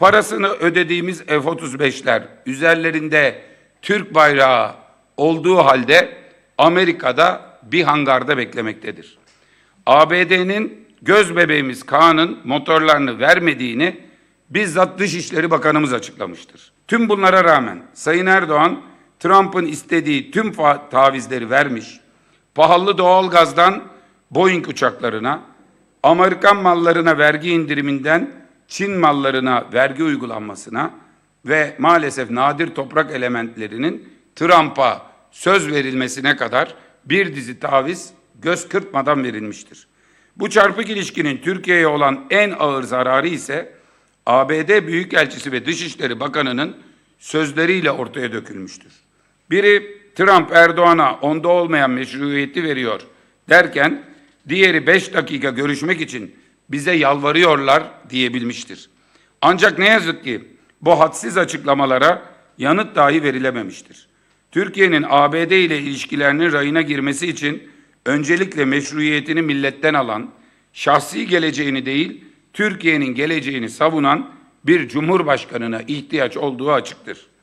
Parasını ödediğimiz F-35'ler üzerlerinde Türk bayrağı olduğu halde Amerika'da bir hangarda beklemektedir. ABD'nin göz bebeğimiz Kaan'ın motorlarını vermediğini bizzat Dışişleri Bakanımız açıklamıştır. Tüm bunlara rağmen Sayın Erdoğan Trump'ın istediği tüm tavizleri vermiş, pahalı doğalgazdan Boeing uçaklarına, Amerikan mallarına vergi indiriminden Çin mallarına vergi uygulanmasına ve maalesef nadir toprak elementlerinin Trump'a söz verilmesine kadar bir dizi taviz göz kırpmadan verilmiştir. Bu çarpık ilişkinin Türkiye'ye olan en ağır zararı ise ABD Büyükelçisi ve Dışişleri Bakanı'nın sözleriyle ortaya dökülmüştür. Biri Trump Erdoğan'a onda olmayan meşruiyeti veriyor derken diğeri beş dakika görüşmek için bize yalvarıyorlar diyebilmiştir. Ancak ne yazık ki bu hadsiz açıklamalara yanıt dahi verilememiştir. Türkiye'nin ABD ile ilişkilerinin rayına girmesi için öncelikle meşruiyetini milletten alan, şahsi geleceğini değil, Türkiye'nin geleceğini savunan bir cumhurbaşkanına ihtiyaç olduğu açıktır.